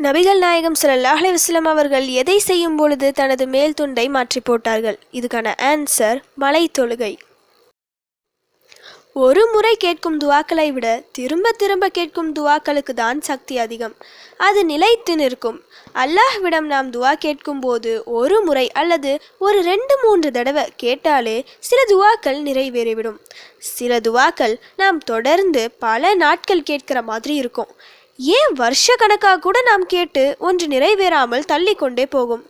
நபிகள் நாயகம் ஸல்லல்லாஹு அலைஹி அவர்கள் எதை செய்யும் பொழுது தனது மேல் துண்டை மாற்றி போட்டார்கள்? இதுக்கான ஆன்சர் மலை தொழுகை ஒரு முறை கேட்கும் துவாக்களை விட திரும்ப திரும்ப கேட்கும் துவாக்களுக்கு தான் சக்தி அதிகம். அது நிலைத்து நிற்கும். அல்லாஹ்விடம் நாம் துவா கேட்கும் போது ஒரு முறை அல்லது ஒரு ரெண்டு மூன்று தடவை கேட்டாலே சில துவாக்கள் நிறைவேறிவிடும். சில துவாக்கள் நாம் தொடர்ந்து பல நாட்கள் கேட்கிற மாதிரி இருக்கும். ஏன் வருஷ கணக்காக கூட நாம் கேட்டு ஒன்று நிறைவேறாமல் தள்ளிக்கொண்டே போகும்?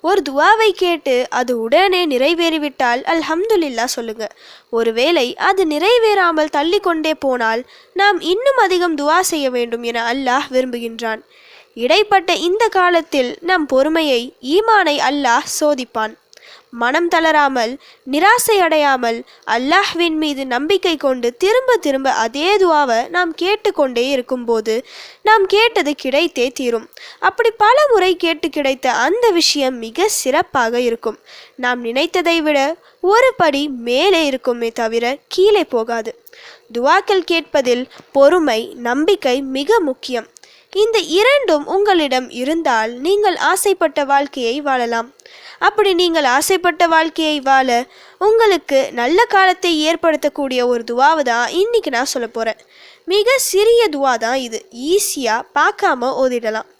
ஒரு துவாவை கேட்டு அது உடனே நிறைவேறிவிட்டால் அல்ஹம்துலில்லா சொல்லுங்க. ஒருவேளை அது நிறைவேறாமல் தள்ளிக்கொண்டே போனால் நாம் இன்னும் அதிகம் துவா செய்ய வேண்டும் என அல்லாஹ் விரும்புகின்றான். இடைப்பட்ட இந்த காலத்தில் நம் பொறுமையை ஈமானை அல்லாஹ் சோதிப்பான். மனம் தளராமல் நிராசை அடையாமல் அல்லாஹ்வின் மீது நம்பிக்கை கொண்டு திரும்ப திரும்ப அதே துவாவை நாம் கேட்டுக்கொண்டே இருக்கும்போது நாம் கேட்டது கிடைத்தே தீரும். அப்படி பல முறை கேட்டு கிடைத்த அந்த விஷயம் மிக சிறப்பாக இருக்கும். நாம் நினைத்ததை விட ஒரு படி மேலே இருக்குமே தவிர கீழே போகாது. துவாக்கள் கேட்பதில் பொறுமை நம்பிக்கை மிக முக்கியம். இந்த இரண்டும் உங்களிடம் இருந்தால் நீங்கள் ஆசைப்பட்ட வாழ்க்கையை வாழலாம். அப்படி நீங்கள் ஆசைப்பட்ட வாழ்க்கையை வாழ உங்களுக்கு நல்ல காலத்தை ஏற்படுத்தக்கூடிய ஒரு துவாவை தான் இன்னைக்கு நான் சொல்ல போகிறேன் மிக சிறிய துவா தான் இது. ஈஸியாக பார்க்காம ஓதிடலாம்.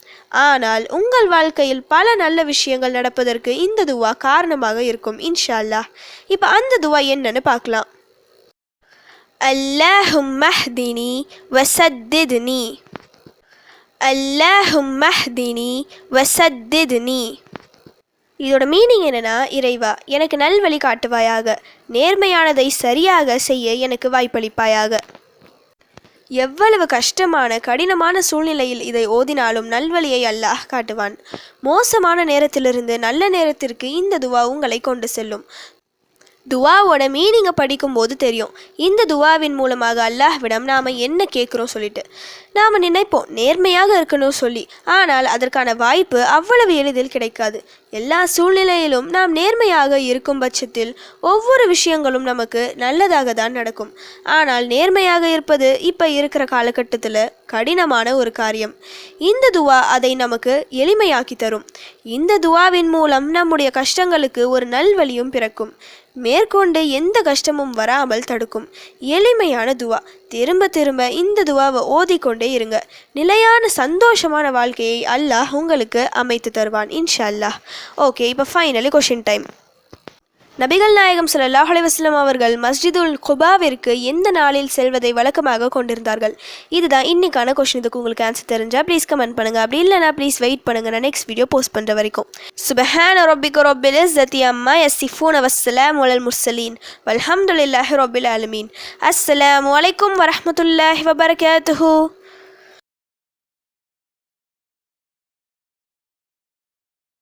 ஆனால் உங்கள் வாழ்க்கையில் பல நல்ல விஷயங்கள் நடப்பதற்கு இந்த துவா காரணமாக இருக்கும் இன்ஷா அல்லாஹ் இப்போ அந்த துவா என்னன்னு பார்க்கலாம். அல்லாஹும் மஹ்தினி வசத்தித்னி. அல்லாஹும் மஹ்தினி வசத்தித்னி. இதோட மீனிங் என்னென்னா இறைவா எனக்கு நல்வழி காட்டுவாயாக. நேர்மையானதை சரியாக செய்ய எனக்கு வாய்ப்பளிப்பாயாக. எவ்வளவு கஷ்டமான கடினமான சூழ்நிலையில் இதை ஓதினாலும் நல்வழியை அல்லாஹ் காட்டுவான். மோசமான நேரத்திலிருந்து நல்ல நேரத்திற்கு இந்த துவா உங்களை கொண்டு செல்லும். துவாவோட மீனிங்கை படிக்கும்போது தெரியும். இந்த துவாவின் மூலமாக அல்லாஹ்விடம் நாம் என்ன கேட்குறோம் சொல்லிட்டு. நாம் நினைப்போம் நேர்மையாக இருக்கணும் சொல்லி. ஆனால் அதற்கான வாய்ப்பு அவ்வளவு எளிதில் கிடைக்காது. எல்லா சூழ்நிலையிலும் நாம் நேர்மையாக இருக்கும் பட்சத்தில் ஒவ்வொரு விஷயங்களும் நமக்கு நல்லதாக தான் நடக்கும். ஆனால் நேர்மையாக இருப்பது இப்போ இருக்கிற காலகட்டத்தில் கடினமான ஒரு காரியம். இந்த துவா அதை நமக்கு எளிமையாக்கி தரும். இந்த துவாவின் மூலம் நம்முடைய கஷ்டங்களுக்கு ஒரு நல்வழியும் பிறக்கும். மேற்கொண்டு எந்த கஷ்டமும் வராமல் தடுக்கும். எளிமையான துவா. திரும்ப திரும்ப இந்த துவாவை ஓதிக்கொண்டே இருங்க. நிலையான சந்தோஷமான வாழ்க்கையை அல்லாஹ் உங்களுக்கு அமைத்து தருவான் இன்ஷா அல்லாஹ். ஓகே இப்போ ஃபைனலி கொஷின் டைம் நபிகள் நாயகம் ஸல்லல்லாஹு அலைஹி அவர்கள் மஸ்ஜிதுல் குபாவிற்கு எந்த நாளில் செல்வதை வழக்கமாக கொண்டிருந்தார்கள்? இதுதான் இன்னைக்கான கொஷின் இதுக்கு உங்களுக்கு ஆன்சர் தெரிஞ்சால் ப்ளீஸ் கமெண்ட் பண்ணுங்க. அப்படி இல்லைனா ப்ளீஸ் வெயிட் பண்ணுங்கள் நான் நெக்ஸ்ட் வீடியோ போஸ்ட் பண்ணுற வரைக்கும். சுபஹான ரப்பிக ரொபில் ஜத்தி அம்மா எஸ் சிஃபூன் வஸ்ஸலாம் வலல் முர்சலீன் வல்ஹம்துல்லாஹி ரொபில் அலமீன் அஸ்லாம் வலைக்கம் வரமத்துல்லாஹி வபரகாத்துஹு